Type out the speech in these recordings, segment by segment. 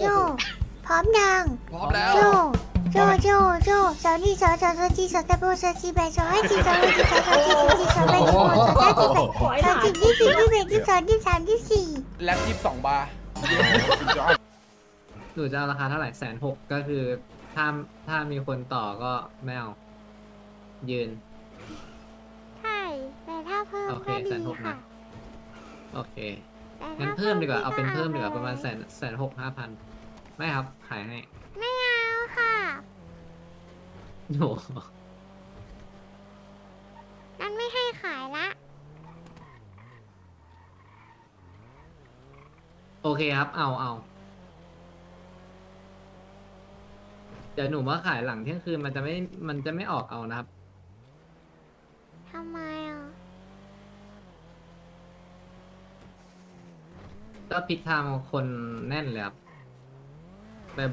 โจ พร้อมยัง พร้อมแล้ว โจ โจ โจ โจสาวนี่สาวสาวสาวจีสาวตะโบสาวจีแบสาวให้จีสาวให้จีสาวสาวจีสาวจีสาวแบสาวสาวจีแบสาวจีที่สี่ที่แบที่สองที่สามที่สี่แล็บยี่สิบสองบาร์หนูจะเอาราคาเท่าไหร่แสนหกก็คือถ้าถ้ามีคนต่อก็ไม่เอายืน ใช่ แต่ถ้าเพิ่มโอเคก็ดีแสนหกค่ะ นะโอเคแต่ถ้า งั้นเพิ่มดีกว่า เอาเป็นเพิ่มดีกว่าก็ประมาณแสนแสนหกห้าพันไม่ครับ ขายให้ไม่เอาค่ะโอ้โหนั่นไม่ให้ขายละ โอเคครับ เอาเอาเดี๋ยวหนูว่าขายหลังเที่ยงคืนมันจะไม่ มันจะไม่ออกเอานะครับ ทำไมอะ ก็พิกไทม์คนแน่นเลยครับ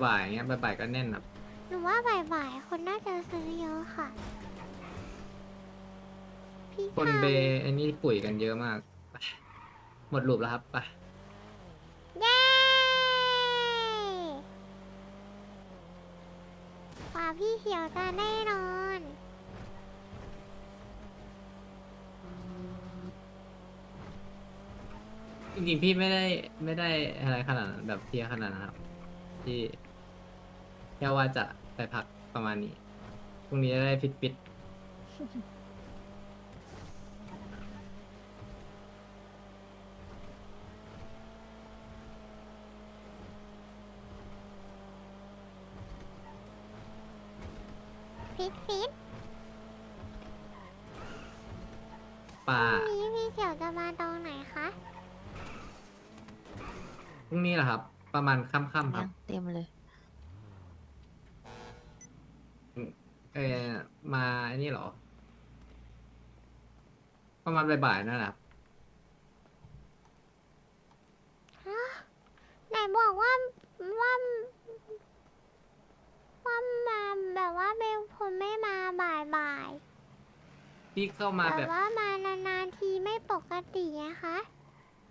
บ่ายๆอย่างเงี้ยบ่ายๆก็แน่นครับหนูว่าบ่ายๆคนน่าจะซื้อเยอะค่ะ พี่คนข้าวเบไอ้นี่ปุ๋ยกันเยอะมากไปหมดรูปแล้วครับไปเย้กว่าพี่เขียวจะแน่นอน จริงๆพี่ไม่ได้ไม่ได้อะไรขนาดนั้นแบบเพลียขนาดนั้นครับที่แค่ว่าจะไปพักประมาณนี้พรุ่งนี้จะได้ฟิตฟิตฟิตฟิตป่า พรุ่งนี้พี่เขียวจะมาตรงไหนคะ พรุ่งนี้เหรอครับ ประมาณค่ำๆคยัรับ งเต็มเลย เออมาไอ้นี่เหรอ ประมาณบ่ายๆนั่นแหละครับฮะไหนบอกว่าว่าว่ามาแบบว่าเบลคนไม่มาบ่ายบ่ายพี่เข้าๆมาแต่แบบว่า มานานๆทีไม่ปกตินะคะ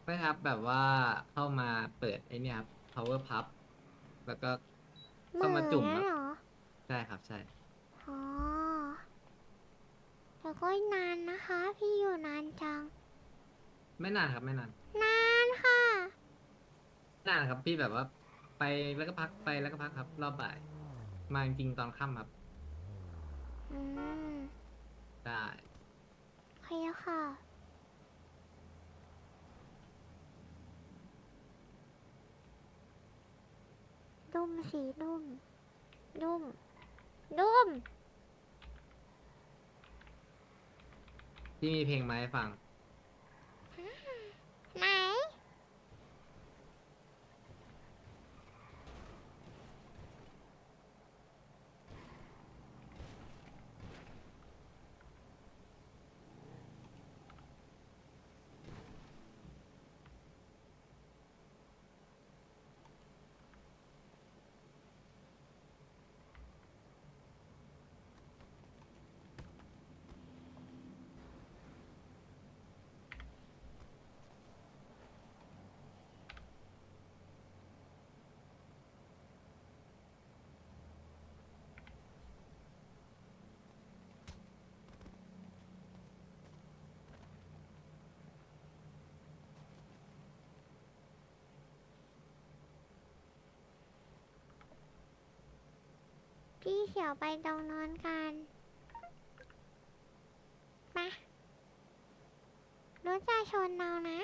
ไม่ครับแบบว่าเข้ามาเปิดไอ้นี่ครับ power pub แล้วก็เข้ามาจุ่มเอครับเหรอ ใช่ครับใช่ อ๋อแต่ก็นานนะคะ พี่อยู่นานจัง ไม่นานครับไม่นานนานค่ะนานครับพี่แบบว่าไปแล้วก็พักไปแล้วก็พักครับ รอบบ่าย มาจริงๆตอนค่ำครับ อืมได้ โอเคค่ะ ดุมสีนุ่ม นุ่ม นุ่ม พี่มีเพลงมาให้ฟัง ไหน พี่ เขียวไปตรงนอนกันมารู้จะชนเรานะ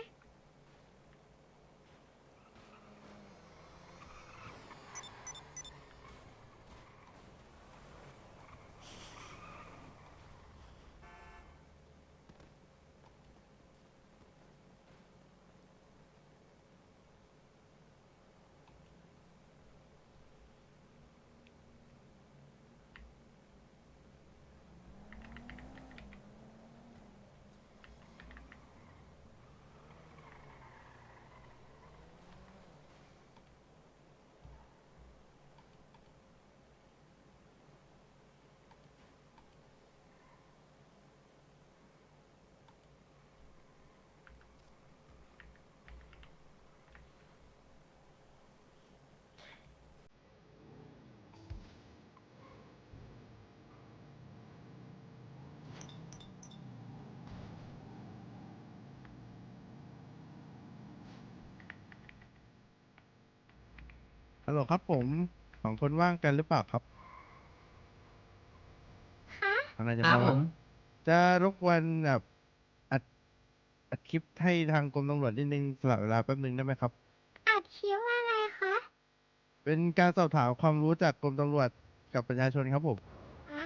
ฮัลโหลครับผมสองคนว่างกันหรือเปล่าครับฮะอะไรจะครับมาผมจะรบกวนแบบอัดอัดคลิปให้ทางกรมตำรวจนิดนึงสลับเวลาแป๊บนึงได้ไหมครับ อัดคลิปอะไรคะเป็นการสอบถามความรู้จากกรมตำรวจกับประชาชนครับผม อะ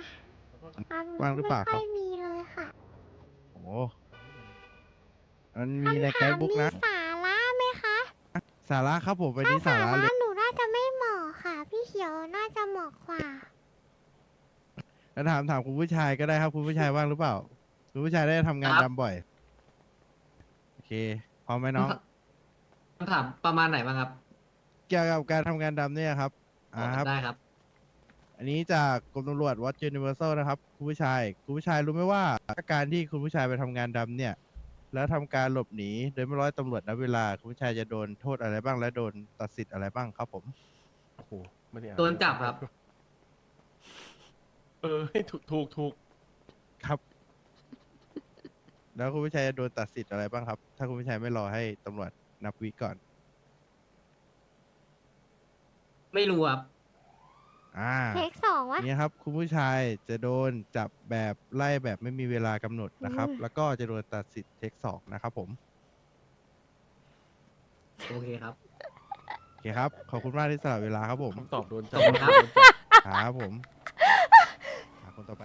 ความว่างหรือเปล่าไม่ครับค่อยมีเลยค่ะโอ้มันมีในคำแกถามบุ๊กมีนะ สาระไหมคะสาระครับผมวันถ้านี้สาสาระระเลย หนูน่าจะไม่เหมาะค่ะ พี่เขียวน่าจะเหมาะกว่า แล้วถามถามคุณผู้ชายก็ได้ครับคุณผู้ชายว่างหรือเปล่า คุณผู้ชายได้ทำงานดำบ่อย โอเคพร้อมไหมน้อง คำถามประมาณไหนบ้างครับเกี่ยวกับการทำงานดำเนี่ยครับ อ่าครับ ได้ครับ อันนี้จากกรมตำรวจวัดยูนิเวอร์แซลนะครับคุณผู้ชายคุณผู้ชายรู้ไหมว่าการที่คุณผู้ชายไปทำงานดำเนี่ย แล้วทำการหลบหนีโดยไม่ร้อยตำรวจนับเวลา คุณผู้ชายจะโดนโทษอะไรบ้างและโดนตัดสิทธิ์อะไรบ้างครับผม โอ้โหไม่ได้อ่านโดนจับครับ เออให้ถูกถูกถูกครับ แล้วคุณผู้ชายจะโดนตัดสิทธิ์อะไรบ้างครับ ถ้าคุณผู้ชายไม่รอให้ตำรวจนับวิก่อน ไม่รู้ครับ อ่า เทคสองวะ เนี่ยครับ คุณผู้ชายจะโดนจับแบบไล่แบบไม่มีเวลากำหนดนะครับ อืม แล้วก็จะโดนตัดสิทธิ์เทคสองนะครับผมโอเคครับ โอเคครับ ขอบคุณมากที่สละเวลาครับผม คำตอบโดนขจัอบคุณครับโดนจับครับผมหา คนต่อไป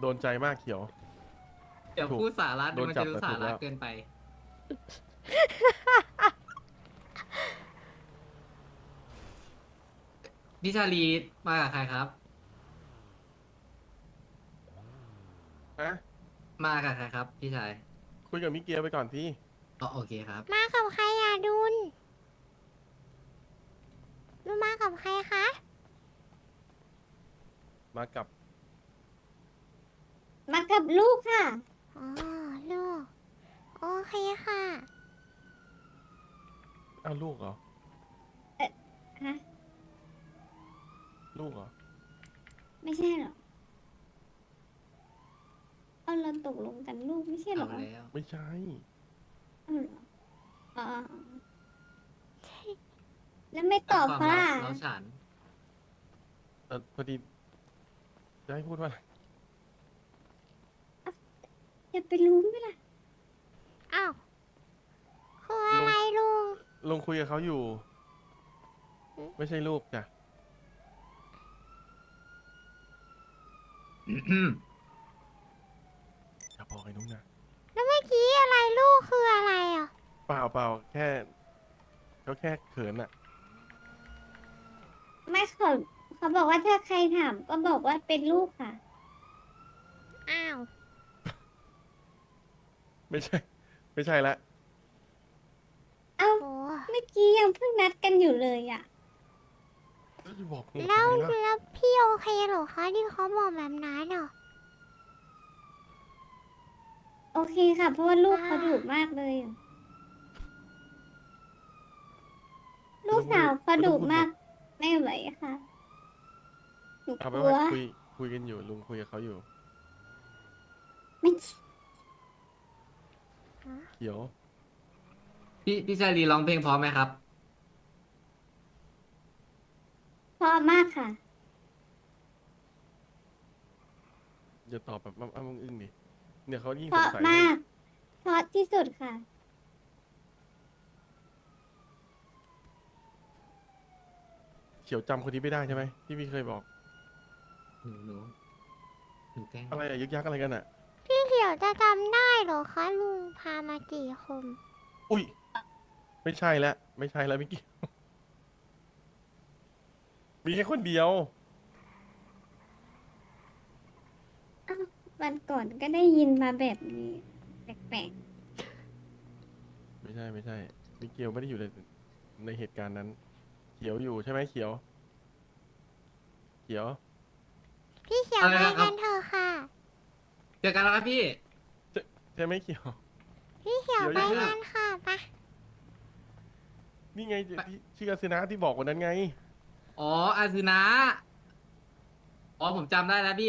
โดนใจมากเขียว เดี๋ยวถูกพูดสาระเดี๋ยวมันโดนจับจะดูมาสาถูกแล้ระวเกินไปพี่ชาลีมากับใครครับ ฮะ มากับใครครับ พี่ชายคุยกับมิเกียไปก่อนพี่ อ๋อโอเคครับ มากับใครอะดุนดูมากับใครคะ มากับมากับลูกค่ะ อ๋อลูก โอเคค่ะ อ้าวลูกเหรอฮะ ลูกเหรอไม่ใช่หรอ เอาเราตกลงกันลูกไม่ใช่หรเอาอแล้ว ไม่ใช่ เอาเหรออ๋อแล้วไม่ตอบความเขาล่ะเราเราฉันเออพอดี จะให้พูดว่าอะไรจะไปรู้ไหมล่ะอ้าวคืออะไรลุง ลงคุยกับเขาอยู่อืมไม่ใช่ลูกจ้ะอย่าบอกไอ้นุ้งนะแล้วเมื่อกี้อะไรลูกคืออะไรอะเปล่าเปล่าแค่เขาแค่เขินอะไม่เขา เขาบอกว่าถ้าใครถามก็บอกว่าเป็นลูกค่ะ อ้าว ไม่ใช่ ไม่ใช่ละเอ้า โอ้เมื่อกี้ยังเพิ่งนัดกันอยู่เลยอะ แล้วจะบอกหนูแล้วทำไมล่ะแล้วพี่โอเคเหรอคะที่เขาบอกแบบนั้นอะโอเคค่ะ เพราะว่าลูกอ่าเขาดุมากเลยอะลูกสาวเขาดุมากไม่ไหวค่ะห นูเอากไปลัว่าวคุยคุยกันอยู่ลุงคุยกับเขาอยู่ ไม่ใช่เขียวพี่พี่ชาลีร้องเพลงพร้อมไหมครับเพราะมากค่ะ อย่าตอบแบบอ้ำอ้ำอึ้งๆดิเนี่ยเขายิ่งเพสงราะสัยมากเพราะที่สุดค่ะ เขียวจำคนนี้ไม่ได้ใช่ไหมที่พี่เคยบอก หนูหนูหนูแกล้งอะไรอะยึกยักอะไรกันอะพี่เขียวจะจำได้เหรอคะลุงพามากี่คนอุ้ย ไม่ใช่แล้วไม่ใช่แล้วมิกกี้ มีแค่คนเดียววันก่อนก็ได้ยินมาแบบนี้ แปลกไม่ใช่ไม่ใช่มิเกลไม่ได้อยู่ในในเหตุการณ์นั้น เขียวอยู่ใช่ไหมเขียว เขียว พี่เขียวไปกันเถอะค่ะ เจอกันแล้วครับพี่ ใช่ไหมเขียว พี่เขียวเดี๋ไปยวอย่า กันค่ะไปนี่ไงที่ชื่ออาสนะที่บอกวันนั้นไง อ๋ออาซึนะ อ๋อผมจำได้แล้วพี่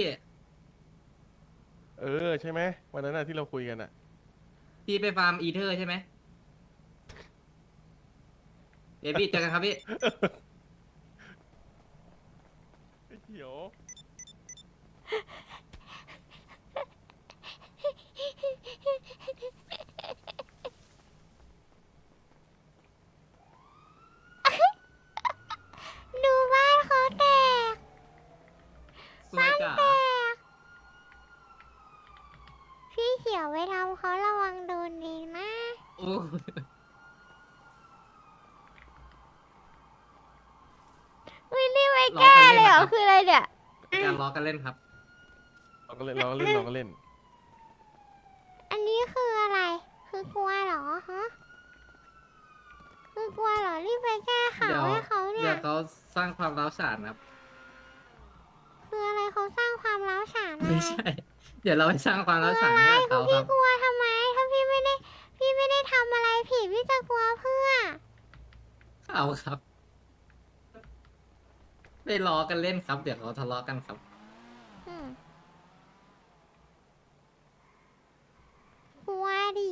เออใช่ไหมวันนั้นน่ะที่เราคุยกันอะ พี่ไปฟาร์มอีเทอร์ใช่ไหมเอยพี่เจอกันครับพี่ ไอ้เขียว ดูบ้านเขาแตก สวยกะแตกพี่เขียวไปทำเขาระวังโดนเองนะ โอ้อุ้ยนี่ไม่แก้เลยเหรอ คืออะไรเนี่ย การล้อกันเล่นครับ เราก็เล่นเราก็เล่นเราก็เล่น อันนี้คืออะไร คือกลัวเหรอฮะ คือกลัวเหรอ รีบไปแก้ข่าเดี๋ยววให้เขาเนี่เดี๋ยยวเขาสร้างความร้าวฉานครับ คืออะไรเขาสร้างความร้าวฉานอะไม่ไรใช่ เดี๋ยวเราไปสร้างความร้าวฉานอะไรให้กับคือเขาคพี่รับ กลัวทำไม ถ้าพี่ไม่ได้ พี่ไม่ได้ทำอะไรผิดพี่จะกลัวเพื่อ เอาครับ ไปล้อกันเล่นครับ เดี๋ยวเขาทะเลาะกันครับ Why do?